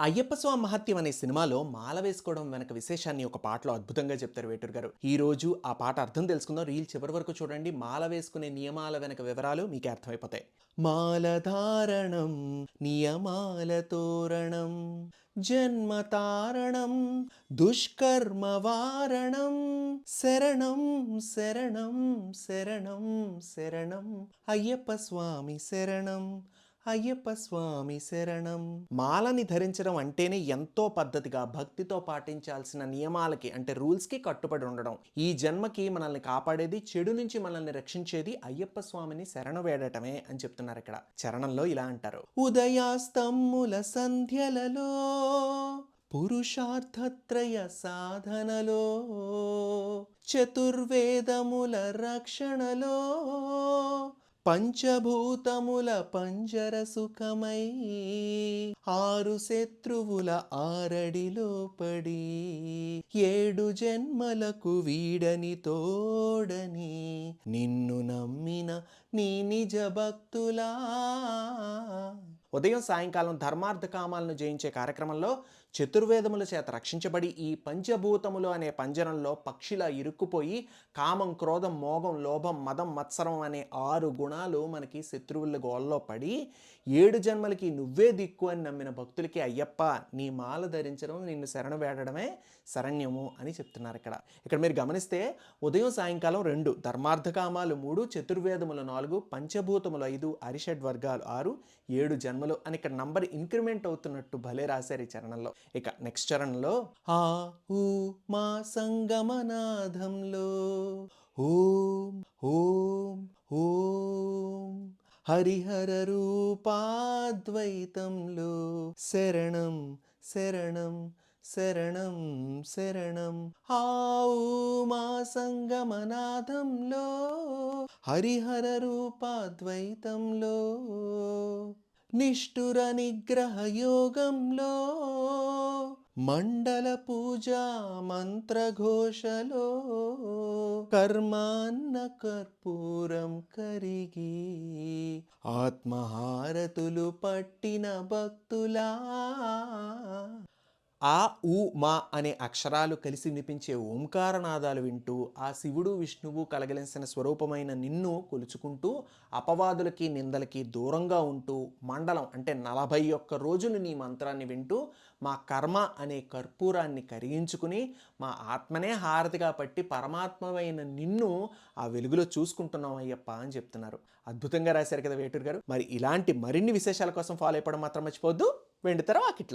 అయ్యప్ప స్వామి మహత్యం అనే సినిమాలో మాల వేసుకోవడం వెనక విశేషాన్ని ఒక పాటలో అద్భుతంగా చెప్తారు వేటూర్ గారు. ఈ రోజు ఆ పాట అర్థం తెలుసుకుందాం. రీల్ చివరి వరకు చూడండి. మాల వేసుకునే నియమాల వెనక వివరాలు మీకు అర్థమైపోతాయి. మాల ధారణం నియమాల తోరణం జన్మ తారణం దుష్కర్మ వారణం శరణం శరణం శరణం శరణం అయ్యప్ప స్వామి శరణం అయ్యప్ప స్వామి శరణం. మాలని ధరించడం అంటేనే ఎంతో పద్ధతిగా భక్తితో పాటించాల్సిన నియమాలకి అంటే రూల్స్కి కట్టుబడి ఉండడం. ఈ జన్మకి మనల్ని కాపాడేది చెడు నుంచి మనల్ని రక్షించేది అయ్యప్ప స్వామిని శరణ వేడటమే అని చెప్తున్నారు ఇక్కడ. చరణంలో ఇలా అంటారు. ఉదయాస్తమ్ముల సంధ్యలలో పురుషార్థత్రయ సాధనలో చతుర్వేదముల రక్షణలో పంచభూతముల పంజర సుఖమై ఆరు శత్రువుల ఆరడిలో పడి ఏడు జన్మలకు వీడని తోడని నిన్ను నమ్మిన నీ నిజ భక్తులా ఉదయం సాయంకాలం ధర్మార్థ కామాలను జయించే కార్యక్రమంలో చతుర్వేదముల చేత రక్షించబడి ఈ పంచభూతములు అనే పంజరంలో పక్షిలా ఇరుక్కుపోయి కామం క్రోధం మోగం లోభం మదం మత్సరం అనే ఆరు గుణాలు మనకి శత్రువుల గోల్లో పడి ఏడు జన్మలకి నువ్వే దిక్కు అని నమ్మిన భక్తులకి అయ్యప్ప నీ మాల ధరించడం నిన్ను శరణు వేడడమే శరణ్యము అని చెప్తున్నారు ఇక్కడ. ఇక్కడ మీరు గమనిస్తే ఉదయం సాయంకాలం రెండు ధర్మార్థ కామాలు మూడు చతుర్వేదములు నాలుగు పంచభూతములు ఐదు అరిషడ్ వర్గాలు ఆరు ఏడు జన్మ జన్మలు అని ఇక్కడ నంబర్ ఇంక్రిమెంట్ అవుతున్నట్టు భలే రాశారు ఈ చరణంలో. ఇక నెక్స్ట్ చరణంలో ఆ ఊ మా సంగమనాథంలో ఓం ఓం ఓం హరిహర రూపాద్వైతంలో శరణం శరణం శరణం శరణం ఆవు మా సంగమనాథంలో హరిహర రూపాద్వైతంలో. నిష్ఠుర నిగ్రహ యోగంలో మండల పూజా మంత్రఘోషలో కర్మాన్న కర్పూరం కరిగి ఆత్మహారతులు పట్టిన భక్తులా ఆ ఊ మా అనే అక్షరాలు కలిసి వినిపించే ఓంకారనాదాలు వింటూ ఆ శివుడు విష్ణువు కలగలిసిన స్వరూపమైన నిన్ను కొలుచుకుంటూ అపవాదులకి నిందలకి దూరంగా ఉంటూ మండలం అంటే నలభై ఒక్క రోజులు నీ మంత్రాన్ని వింటూ మా కర్మ అనే కర్పూరాన్ని కరిగించుకుని మా ఆత్మనే హారతిగా పట్టి పరమాత్మమైన నిన్ను ఆ వెలుగులో చూసుకుంటున్నాం అయ్యప్ప అని చెప్తున్నారు. అద్భుతంగా రాశారు కదా వేటూరు గారు. మరి ఇలాంటి మరిన్ని విశేషాల కోసం ఫాలో అయిపోవడం మాత్రం మర్చిపోద్దు వెండితెర వాకిట్లో.